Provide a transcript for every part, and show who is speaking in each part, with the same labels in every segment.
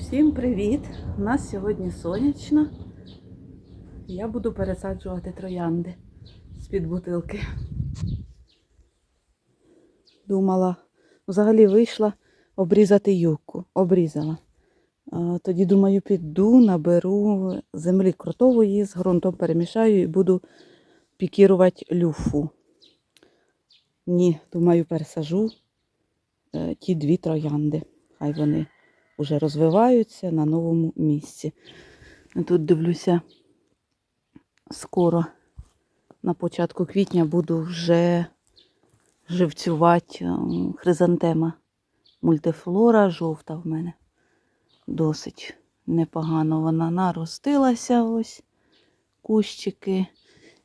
Speaker 1: Всім привіт! У нас сьогодні сонячно. Я буду пересаджувати троянди з-під бутилки. Думала, взагалі вийшла обрізати юбку. Обрізала. Тоді, думаю, піду, наберу землі кротової, з ґрунтом перемішаю і буду пікірувати люфу. Ні, думаю, пересажу е, ті дві троянди. Хай вони вже розвиваються на новому місці. Тут дивлюся, скоро на початку квітня буду вже живцювати ем, хризантема. Мультифлора жовта в мене. Досить непогано вона наростилася ось кущики.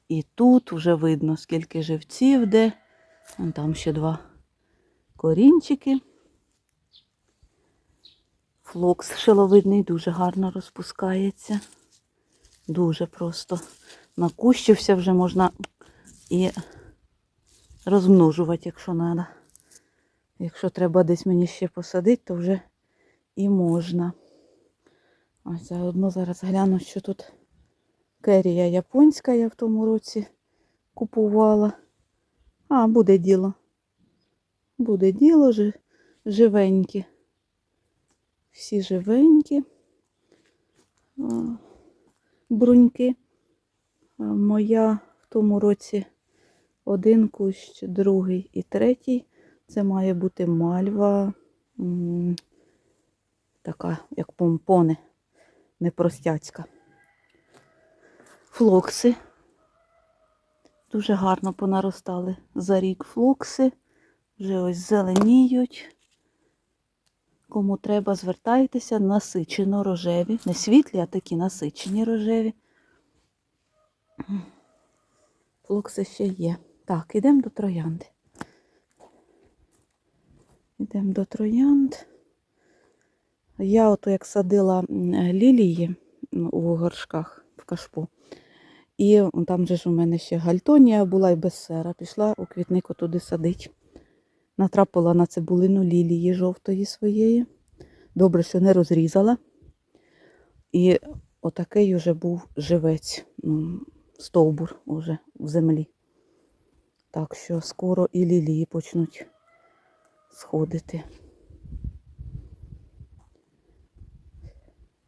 Speaker 1: І тут вже видно, скільки живців де. Вон Там ще два корінчики. Флокс шиловидний дуже гарно розпускається. Дуже просто накущився, вже можна і розмножувати, якщо треба. Якщо треба десь мені ще посадити, то вже і можна. Ось заодно зараз гляну, що тут керія японська я в тому році купувала. А, буде діло. Буде діло живеньке. Всі живенькі. Бруньки. Моя в тому році один кущ, другий і третій. Це має бути мальва. Така, як помпони, непростяцька. Флокси. Дуже гарно понаростали за рік флокси. Вже ось зеленіють. Кому треба, звертайтеся, насичено рожеві. Не світлі, а такі насичені рожеві. Флокси ще є. Так, ідемо до троянди. Йдемо до троянд. Я ото як садила лілії у горшках в кашпо. І там же ж у мене ще гальтонія була і бессера. Пішла у квітнику туди садить. Натрапила на цибулину лілії жовтої своєї. Добре, що не розрізала. І отакий уже був живець, ну, стовбур уже в землі. Так що скоро і лілії почнуть сходити.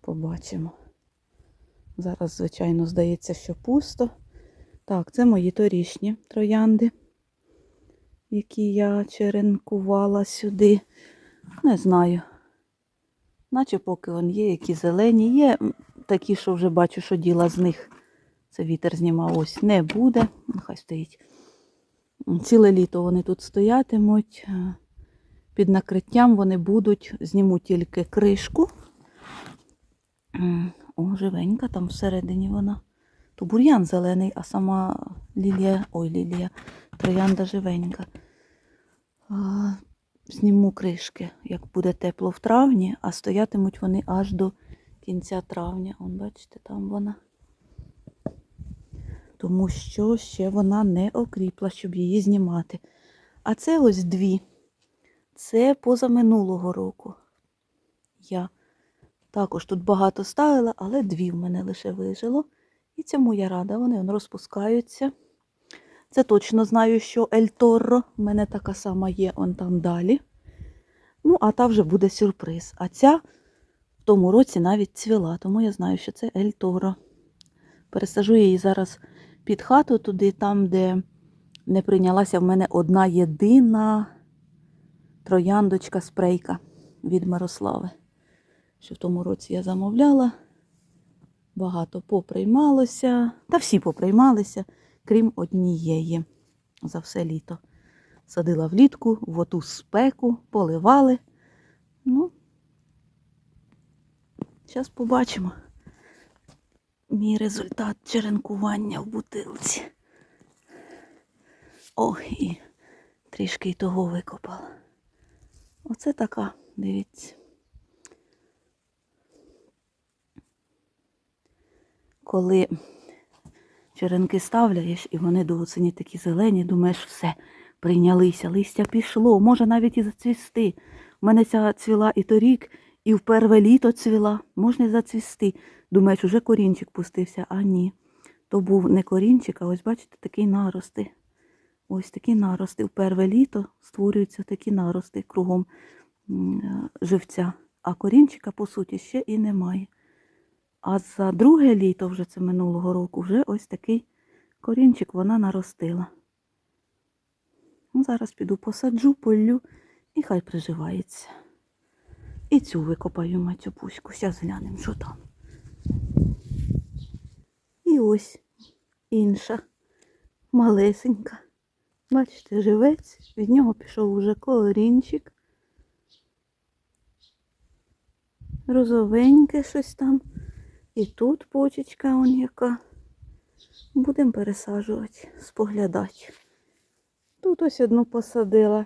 Speaker 1: Побачимо. Зараз, звичайно, здається, що пусто. Так, це мої торішні троянди, які я черенкувала сюди. Не знаю. Наче поки он є, які зелені. Є такі, що вже бачу, що діла з них. Це вітер знімав ось не буде. Нехай стоїть. Ціле літо вони тут стоятимуть. Е, Під накриттям вони будуть, зніму тільки кришку. О, живенька, там всередині вона. То бур'ян зелений, а сама лілія, ой, лілія, троянда живенька. Зніму кришки, як буде тепло в травні, а стоятимуть вони аж до кінця травня. Он, бачите, там вона. Тому що ще вона не окріпла, щоб її знімати. А це ось дві. Це позаминулого року. Я також тут багато ставила, але дві в мене лише вижило. І цьому я рада, вони он, розпускаються. Це точно знаю, що Ель Торро. в мене така сама є он там далі. Ну, а та вже буде сюрприз. А ця в тому році навіть цвіла, тому я знаю, що це Ель Торро. Пересажу її зараз під хату туди, там, де не прийнялася в мене одна єдина трояндочка спрейка від Мирослави. Що в тому році я замовляла. Багато поприймалося, та всі поприймалися, крім однієї за все літо. Садила влітку, в оту спеку, поливали. Ну, зараз побачимо мій результат черенкування в бутилці. Ох, і трішки й того викопала. Оце така, дивіться. Коли черенки ставляєш, і вони до осені такі зелені, думаєш, все, прийнялися, листя пішло, може навіть і зацвісти. У мене ця цвіла і торік, І в перве літо цвіла, можна й зацвісти. Думаєш, уже корінчик пустився, а ні. То був не корінчик, а ось бачите, такий нарости. Ось такі нарости. В перве літо створюються такі нарости кругом живця. А корінчика, по суті, ще і немає. А за друге літо, вже це минулого року, вже ось такий корінчик вона наростила. Ну, зараз піду посаджу, полю і хай приживається. І цю викопаю матюпуську. Зараз глянемо, що там. І ось інша, малесенька. Бачите, живець, від нього пішов уже корінчик. Розовеньке щось там. І тут почечка он яка. Будемо пересаджувати, споглядати. Тут ось одну посадила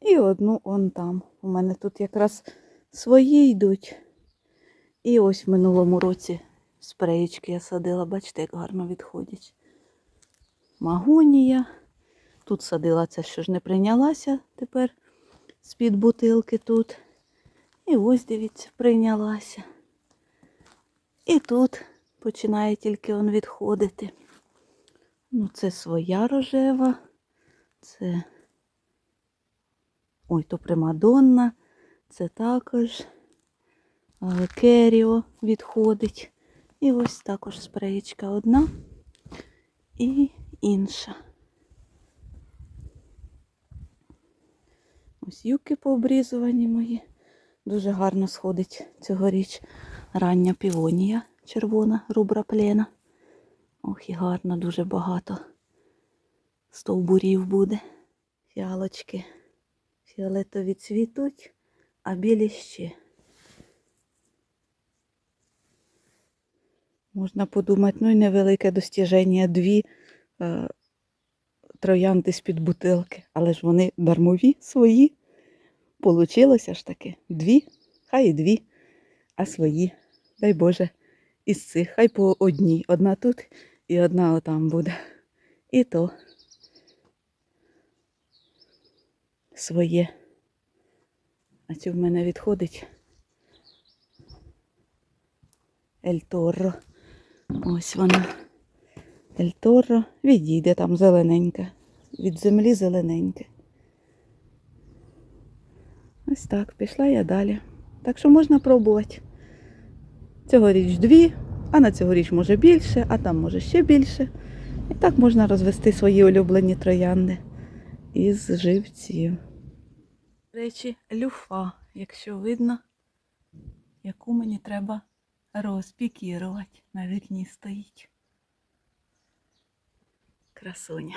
Speaker 1: і одну он там. У мене тут якраз свої йдуть. І ось в минулому році спреєчки я садила, бачите, як гарно відходять. Магонія. Тут садила це, що ж не прийнялася тепер з-під бутилки тут. І ось, дивіться, прийнялася. І тут починає тільки он відходити. Ну, це своя рожева. Це. Ой, то примадонна. Це також е, керіо відходить. І ось також спреєчка одна і інша. Ось юки пообрізувані мої. Дуже гарно сходить цьогоріч рання півонія червона, рубра плена. Ох, і гарно, дуже багато стовбурів буде. Фіалочки фіолетові цвітуть, а білі ще. Можна подумати, ну і невелике достіження, дві е, троянди з-під бутилки, але ж вони дармові свої. Получилося ж таки дві, хай і дві, а свої. Дай Боже, із цих, хай по одній. Одна тут і одна отам буде. І то своє. А цю в мене відходить Ель Торро. Ось вона. Ель Торро. Відійде там зелененька. Від землі зелененьке. Ось так, пішла я далі. Так що можна пробувати. Цьогоріч дві, а на цьогоріч може більше, а там може ще більше. І так можна розвести свої улюблені троянди із живців. Речі, люфа, якщо видно, яку мені треба розпікірувати. На вікні стоїть. Красуня.